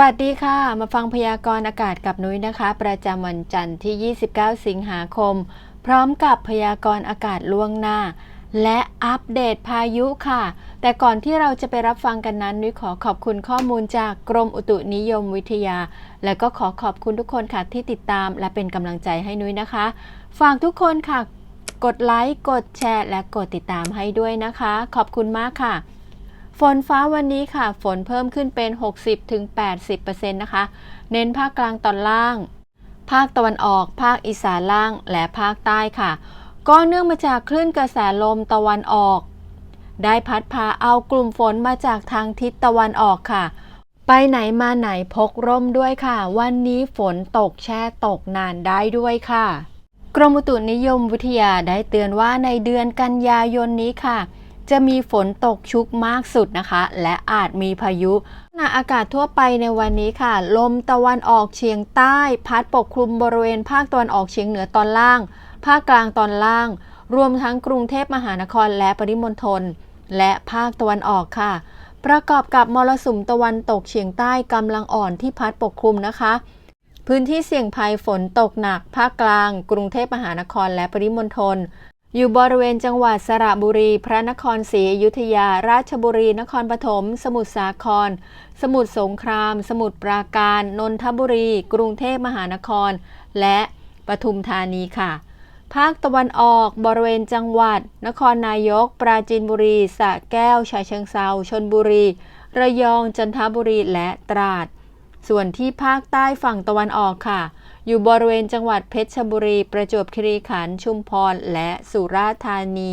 วัสดีค่ะ มาฟังพยากรณ์อากาศกับนุ้ยนะคะ ประจำวันจันทร์ที่ 29 สิงหาคม พร้อมกับพยากรณ์อากาศล่วงหน้า และอัปเดตพายุค่ะ แต่ก่อนที่เราจะไปรับฟังกันนั้นนุ้ยขอขอบคุณข้อมูลจากกรมอุตุนิยมวิทยา และก็ขอขอบคุณทุกคนค่ะที่ติดตามและเป็นกำลังใจให้นุ้ยนะคะ ฝากทุกคนค่ะ กดไลค์กดแชร์ และกดติดตามให้ด้วยนะคะ ขอบคุณมากค่ะ ฝนฟ้าวันนี้ค่ะ ฝนเพิ่มขึ้นเป็น 60-80%นะคะ เน้นภาคกลางตอนล่าง ภาคตะวันออก ภาคอีสานล่าง และภาคใต้ค่ะ ก็เนื่องมาจากคลื่นกระแสลมตะวันออก ได้พัดพาเอากลุ่มฝนมาจากทางทิศตะวันออกค่ะ ไปไหนมาไหนพกร่มด้วยค่ะ วันนี้ฝนตกแช่ตกนานได้ด้วยค่ะ กรมอุตุนิยมวิทยาได้เตือนว่าในเดือนกันยายนนี้ค่ะ จะมีฝนตกชุกมากสุดนะคะ และอาจมีพายุขณะอากาศทั่วไปในวันนี้ค่ะ ลมตะวันออกเฉียงใต้ พัดปกคลุมบริเวณภาคตะวันออกเฉียงเหนือตอนล่าง ภาคกลางตอนล่าง รวมทั้งกรุงเทพมหานครและปริมณฑลและภาคตะวันออกค่ะ ประกอบกับมรสุมตะวันตกเฉียงใต้กำลังอ่อนที่พัดปกคลุมนะคะ พื้นที่เสี่ยงภัยฝนตกหนัก ภาคกลาง กรุงเทพมหานครและปริมณฑล อยู่บริเวณจังหวัดสระบุรี พระนครศรีอยุธยา ราชบุรี นครปฐม สมุทรสาคร สมุทรสงคราม สมุทรปราการ นนทบุรี กรุงเทพมหานคร และปทุมธานีค่ะ ภาคตะวันออก บริเวณจังหวัด นครนายก ปราจีนบุรี สระแก้วฉะเชิงเซาชนบุรี ระยอง จันทบุรี และตราด ส่วนที่ภาคใต้ฝั่งตะวันออกค่ะ อยู่บริเวณจังหวัดเพชรบุรี ประจวบคีรีขันธ์ชุมพร และสุราษฎร์ธานี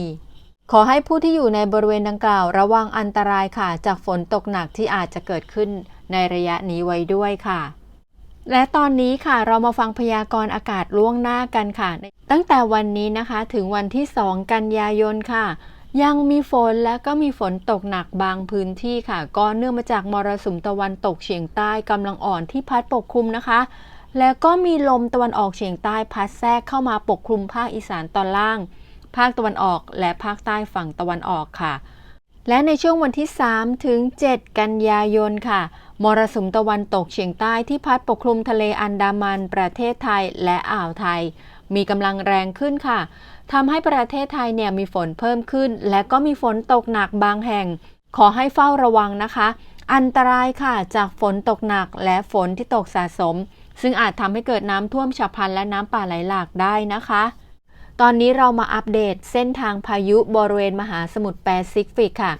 ขอให้ผู้ที่อยู่ในบริเวณดังกล่าว ระวังอันตรายค่ะ จากฝนตกหนักที่อาจจะเกิดขึ้นในระยะนี้ไว้ด้วยค่ะ และตอนนี้ค่ะเรามาฟังพยากรณ์อากาศล่วงหน้ากันค่ะ ตั้งแต่วันนี้นะคะถึงวันที่ 2 กันยายนค่ะยังมีฝนและก็มีฝนตกหนักบางพื้นที่ค่ะ ก็เนื่องมาจากมรสุมตะวันตกเฉียงใต้กำลังอ่อนที่พัดปกคลุมนะคะ แล้วก็มีลมตะวันออกเฉียงใต้พัดแทรกเข้ามาปกคลุมภาคอีสานตอนล่าง ภาคตะวันออกและภาคใต้ฝั่งตะวันออกค่ะ และในช่วงวันที่ 3 ถึง 7 กันยายนค่ะ มรสุมตะวันตกเฉียงใต้ที่พัดปกคลุมทะเลอันดามัน ประเทศไทยและอ่าวไทย มีกำลังแรงขึ้นค่ะทำให้ประเทศไทยเนี่ยมีฝนเพิ่มขึ้น และก็มีฝนตกหนักบางแห่ง ขอให้เฝ้าระวังนะคะ อันตรายค่ะจากฝนตกหนักและฝนที่ตกสะสม ซึ่งอาจทำให้เกิดน้ำท่วมฉับพลันและน้ำป่าไหลหลากได้นะคะ ตอนนี้เรามาอัปเดตเส้นทางพายุบริเวณมหาสมุทรแปซิฟิกค่ะ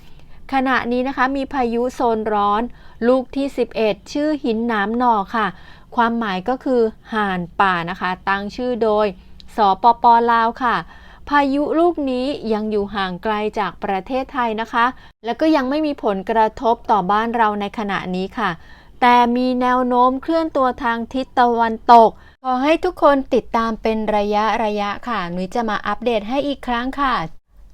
ขณะนี้นะคะมีพายุโซนร้อน ลูกที่ 11 ชื่อหินน้ำหนอค่ะ ความหมายก็คือห่านป่านะคะ ตั้งชื่อโดย สปปลาวค่ะพายุลูกนี้ยังอยู่ห่างไกลจากประเทศไทยนะคะ แล้วก็ยังไม่มีผลกระทบต่อบ้านเราในขณะนี้ค่ะ แต่มีแนวโน้มเคลื่อนตัวทางทิศตะวันตก ขอให้ทุกคนติดตามเป็นระยะระยะค่ะนุ้ยจะมาอัปเดตให้อีกครั้งค่ะ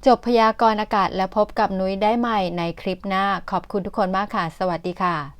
จบพยากรณ์อากาศและพบกับนุ้ยได้ใหม่ในคลิปหน้า ขอบคุณทุกคนมากค่ะ สวัสดีค่ะ